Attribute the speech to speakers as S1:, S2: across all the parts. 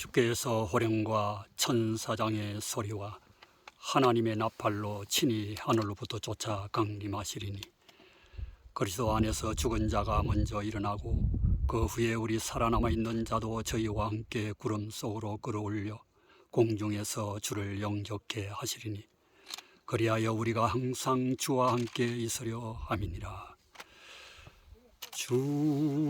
S1: 주께서 호령과 천사장의 소리와 하나님의 나팔로 친히 하늘로부터 쫓아 강림하시리니 그리스도 안에서 죽은 자가 먼저 일어나고 그 후에 우리 살아남아 있는 자도 저희와 함께 구름 속으로 끌어올려 공중에서 주를 영접케 하시리니 그리하여 우리가 항상 주와 함께 있으려 함이니라. 주님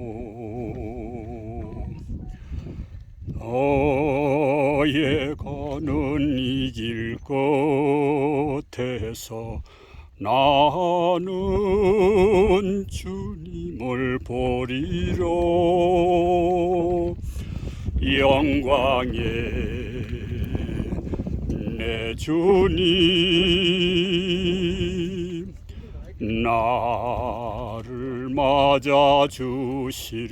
S1: 너의 가는 이 길 끝에서 나는 주님을 보리라 영광의 내 주님 나를 맞아 주시리